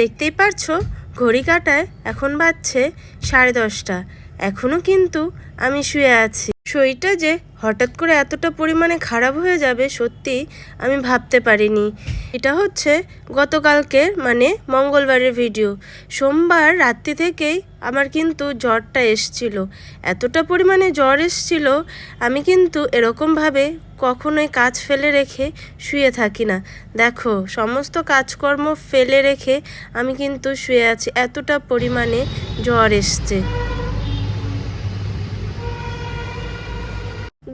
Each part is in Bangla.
দেখতেই পারছ, ঘড়ি কাটায় এখন বাজছে সাড়ে দশটা। এখনও কিন্তু আমি শুয়ে আছি। শরীরটা যে হঠাৎ করে এতটা পরিমাণে খারাপ হয়ে যাবে, সত্যি আমি ভাবতে পারিনি। এটা হচ্ছে গতকালকে মানে মঙ্গলবারের ভিডিও। সোমবার রাত্রি থেকেই আমার কিন্তু জ্বরটা এসছিল। এতটা পরিমাণে জ্বর এসছিল, আমি কিন্তু এরকমভাবে কখনোই কাজ ফেলে রেখে শুয়ে থাকি না। দেখো সমস্ত কাজকর্ম ফেলে রেখে আমি কিন্তু শুয়ে আছি। এতটা পরিমাণে জ্বর এসছে।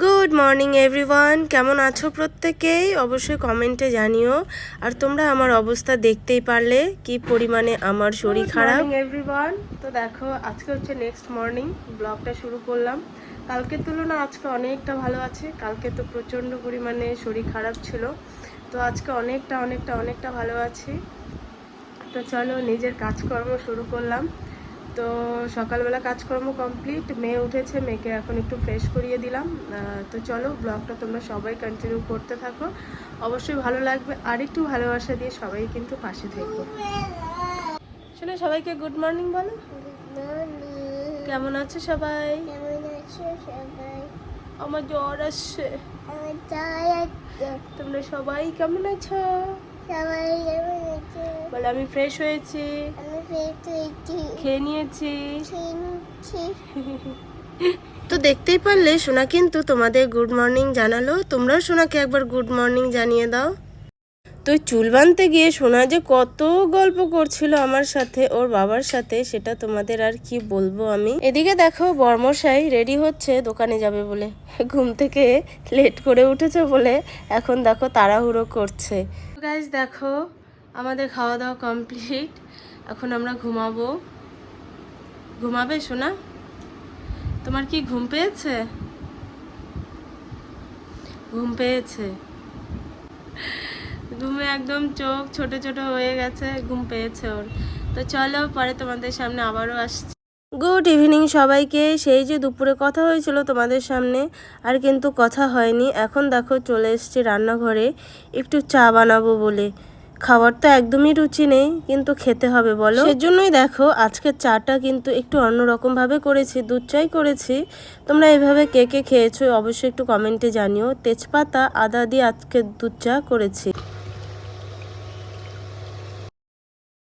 গুড মর্নিং এভরিওয়ান কেমন আছো প্রত্যেকেই? অবশ্যই কমেন্টে জানিও। আর তোমরা আমার অবস্থা দেখতেই পারলে কি পরিমাণে আমার শরীর খারাপ। এভরিওয়ান তো দেখো আজকে হচ্ছে নেক্সট মর্নিং ব্লগটা শুরু করলাম। কালকের তুলনা আজকে অনেকটা ভালো আছে। কালকে তো প্রচণ্ড পরিমাণে শরীর খারাপ ছিল। তো আজকে অনেকটা অনেকটা অনেকটা ভালো আছি। তো চলো নিজের কাজকর্ম শুরু করলাম। তো সকালবেলা কাজকর্ম কমপ্লিট মেয়ে উঠেছে মেয়েকে এখন একটু ফ্রেশ করিয়ে দিলাম। তো চলো ব্লগটা তোমরা সবাই কন্টিনিউ করতে থাকো। অবশ্যই ভালো লাগবে। আর একটু ভালোবাসা দিয়ে সবাই কিন্তু পাশে থেকো। শোনো সবাইকে গুড মর্নিং বলো। কেমন আছে সবাই? আমার জ্বর আসছে। তোমরা সবাই কেমন আছো? বলে, আমি ফ্রেশ হয়েছি। খেয়ে নিয়েছি। তো দেখতেই পারলে সোনা কিন্তু তোমাদের গুড মর্নিং জানালো। তোমরাও সোনাকে একবার গুড মর্নিং জানিয়ে দাও। তো চুল বাঁধতে গিয়ে সোনা যে কত গল্প করছিল আমার সাথে, ওর বাবার সাথে, সেটা তোমাদের আর কি বলব আমি? এদিকে দেখো বর্মশাই রেডি হচ্ছে, দোকানে যাবে বলে। ঘুম থেকে লেট করে উঠেছে বলে এখন দেখো তাড়াহুড়ো করছে। গাইজ দেখো আমাদের খাওয়া দাওয়া কমপ্লিট এখন আমরা ঘুমাবো। ঘুমাবে সোনা? তোমার কি ঘুম পেয়েছে? ঘুম পেয়েছে। ঘুমে একদম চোখ ছোট ছোট হয়ে গেছে, ঘুম পেয়েছে ওর। তো চলো পরে তোমাদের সামনে আবারও আসছি। গুড ইভিনিং সবাইকে, সেই যে দুপুরে কথা হয়েছিল তোমাদের সামনে, আর কিন্তু কথা হয়নি। এখন দেখো চলে এসেছি রান্নাঘরে, একটু চা বানাবো বলে। খাবার তো একদমই রুচি নেই, কিন্তু খেতে হবে, বলো। সেজন্যই দেখো আজকের চাটা কিন্তু একটু অন্যরকম ভাবে করেছি, দুধ চাই করেছি। তোমরা এভাবে কে কে খেয়েছো অবশ্যই একটু কমেন্টে জানিও। তেজপাতা, আদা দিয়ে আজকে দুধ চা করেছি।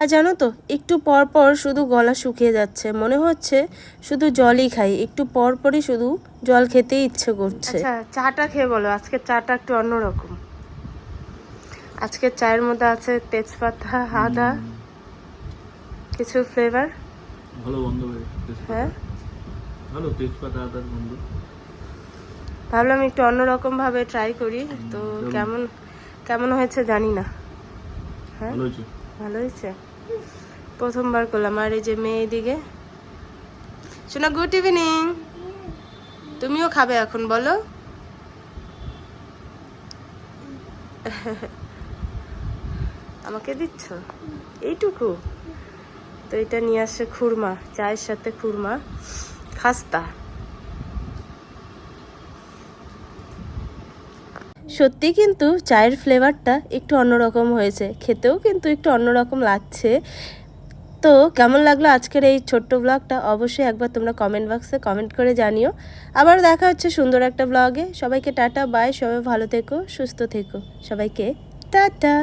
আর জানো তো একটু পর পর শুধু গলা শুকিয়ে যাচ্ছে। মনে হচ্ছে শুধু জলই খাই একটু পর পরই শুধু জল খেতেই ইচ্ছে করছে। আচ্ছা চাটা খেয়ে বলো আজকের চাটা একটু অন্যরকম। আজকের চায়ের মধ্যে আছে তেজপাতা আদা কিছু ফ্লেভার ভালো গন্ধ হ্যাঁ? ভালো তেজপাতা আদার গন্ধ। ভাবলাম একটু অন্যরকম ভাবে ট্রাই করি তো কেমন? কেমন হয়েছে জানি না। হ্যাঁ? ভালো হয়েছে? প্রথমবার করলাম। আর এই যে মেয়ে দিকে শোনা, গুড ইভিনিং। তুমিও খাবে এখন, বলো। আমাকে দিচ্ছ? এইটুকু? তো এটা নিয়ে আসছে খুরমা, চায়ের সাথে খুরমা, খাস্তা। সত্যি কিন্তু চায়ের ফ্লেভারটা একটু অন্যরকম হয়েছে। খেতেও কিন্তু একটু অন্যরকম লাগছে। তো কেমন লাগল আজকের এই ছোট্ট ব্লগটা অবশ্যই একবার তোমরা কমেন্ট বক্সে কমেন্ট করে জানিও। আবার দেখা হচ্ছে সুন্দর একটা ব্লগে সবাইকে টাটা বাই সবাই ভালো থেকো, সুস্থ থেকো। সবাইকে টাটা।